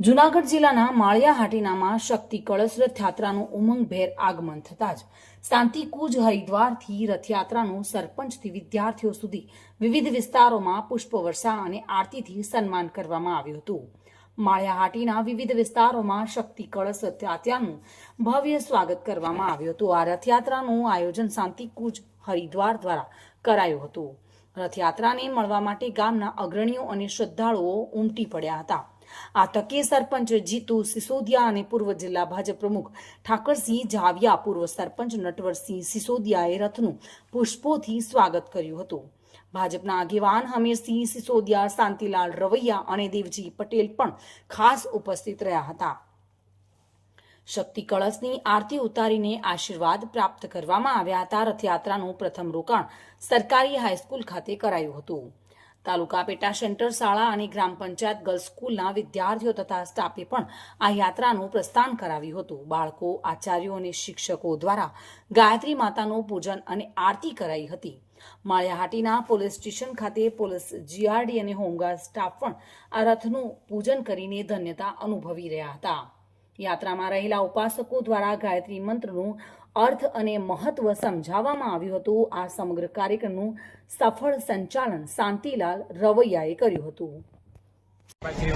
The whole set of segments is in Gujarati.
જૂનાગઢ જિલ્લાના માળિયા હાટીનામાં શક્તિ કળશ રથયાત્રાનું ઉમંગભેર આગમન થતાં જ શાંતિકૂજ હરિદ્વારથી રથયાત્રાનું સરપંચથી વિદ્યાર્થીઓ સુધી વિવિધ વિસ્તારોમાં પુષ્પવર્ષા અને આરતીથી સન્માન કરવામાં આવ્યું હતું. માળિયા હાટીના વિવિધ વિસ્તારોમાં શક્તિ કળશ રથયાત્રાનું ભવ્ય સ્વાગત કરવામાં આવ્યું હતું. આ રથયાત્રાનું આયોજન શાંતિકૂજ હરિદ્વાર દ્વારા કરાયું હતું. રથયાત્રાને મળવા માટે ગામના અગ્રણીઓ અને શ્રદ્ધાળુઓ ઉમટી પડ્યા હતા. આ તકે સરપંચ જીતુ સિસોદિયા અને પૂર્વ જિલ્લા ભાજપ પ્રમુખ ઠાકરસિંહ જાવિયા, પૂર્વ સરપંચ નટવરસિંહ સિસોદિયાએ રથનું પુષ્પોથી સ્વાગત કર્યું હતું. ભાજપના આગેવાન હમીરસિંહ સિસોદિયા, શાંતિલાલ રવૈયા અને દેવજી પટેલ પણ ખાસ ઉપસ્થિત રહ્યા હતા. શક્તિ કળશની આરતી ઉતારીને આશીર્વાદ પ્રાપ્ત કરવામાં આવ્યા હતા. રથયાત્રાનું પ્રથમ રોકાણ સરકારી હાઈસ્કૂલ ખાતે કરાયું હતું. તાલુકા પેટા સેન્ટર શાળા અને ગ્રામ પંચાયત ગર્લ્સ સ્કૂલના વિદ્યાર્થીઓ તથા સ્ટાફે પણ આ યાત્રાનું પ્રસ્થાન કરાવ્યું હતું. બાળકો, આચાર્યો અને શિક્ષકો દ્વારા ગાયત્રી માતાનું પૂજન અને આરતી કરાઈ હતી. માળિયાહાટીના પોલીસ સ્ટેશન ખાતે પોલીસ જીઆરડી અને હોમગાર્ડ સ્ટાફ પણ આ રથનું પૂજન કરીને ધન્યતા અનુભવી રહ્યા હતા. યાત્રામાં રહેલા ઉપાસકો દ્વારા ગાયત્રી મંત્રનું અર્થ અને મહત્વ સમજાવવામાં આવ્યું હતું. આ સમગ્ર કાર્યક્રમનું સફળ સંચાલન શાંતિલાલ રવૈયાએ કર્યું હતું.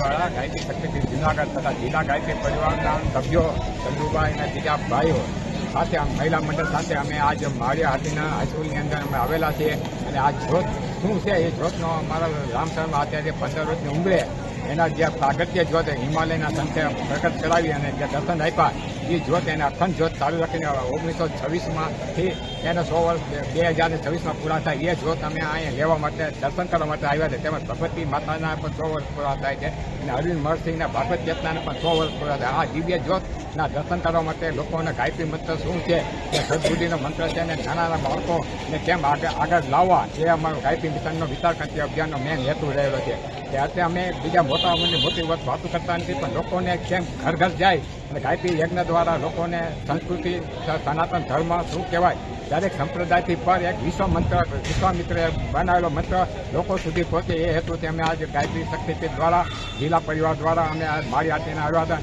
વાળા ગાયત્રી શક્તિપીઠ જુનાગઢ તથા જિલ્લા ગાયત્રી પરિવારના સભ્યો ચંદુભાઈ અને બીજા ભાઈઓ સાથે મહિલા મંડળ સાથે અમે આજ માળિયા હાટીના હાઈસ્કૂલની અંદર અમે આવેલા છીએ અને આ જ્યોત શું છે? એ જ્યોતનો અમારા રામસરમાં અત્યારે પંદર વર્ષની ઉંમરે એના જે પ્રાગત્ય જ્યોત હિમાલયના સંતે પ્રગટ ચડાવી અને જે દર્શન આપ્યા એ જ્યોત એને અખંડ જ્યોત ચાલુ રાખીને ઓગણીસો છવ્વીસમાંથી એને સો વર્ષ બે હજાર છવ્વીસમાં પૂરા થાય. એ જ્યોત અમે અહીંયા લેવા માટે, દર્શન કરવા માટે આવ્યા છે. તેમજ ભગવતી માતાના પણ સો વર્ષ પૂરા થાય છે. અને અરવિંદ મહર્ષિના ભાગવત ચેતનાને પણ સો વર્ષ પૂરા થાય. આ દિવ્ય જ્યોતના દર્શન કરવા માટે લોકોને ગાયત્રી મંત્ર શું છે? કે સદબુદ્ધિનો મંત્ર છે અને નાના નાના બાળકોને કેમ આગળ આગળ લાવવા? એ અમારો ગાયત્રી મિશનનો વિચાર કરતી અભિયાનનો મેન હેતુ રહેલો છે. કે અત્યારે અમે બીજા મોટા અમલની મોટી વાત વાતો કરતા નથી, પણ લોકોને કેમ ઘર ઘર જાય અને ગાયત્રી યજ્ઞ દ્વારા લોકોને સંસ્કૃતિ સનાતન ધર્મ શું કહેવાય? દરેક સંપ્રદાયથી પર એક વિશ્વ મંત્ર, વિશ્વામિત્રે બનાવેલો મંત્ર લોકો સુધી પહોંચે એ હેતુથી અમે આજે ગાયત્રી શક્તિપીઠ દ્વારા, જિલ્લા પરિવાર દ્વારા અમે મારી આટીને આવ્યા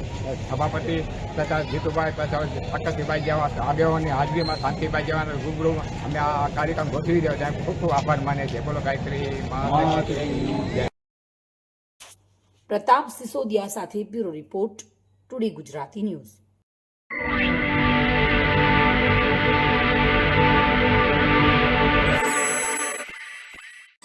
સભાપતિ તથા જીતુભાઈ તથા ઠાકરસિંહભાઈ જેવા આગેવાની હાજરીમાં શાંતિભાઈ જેવા રૂબરૂ અમે આ કાર્યક્રમ ગોઠવી રહ્યો છે ખૂબ ખૂબ આભાર માને છે બોલો ગાયત્રી પ્રતાપ સિસોદિયા સાથે bureau report today Gujarati news.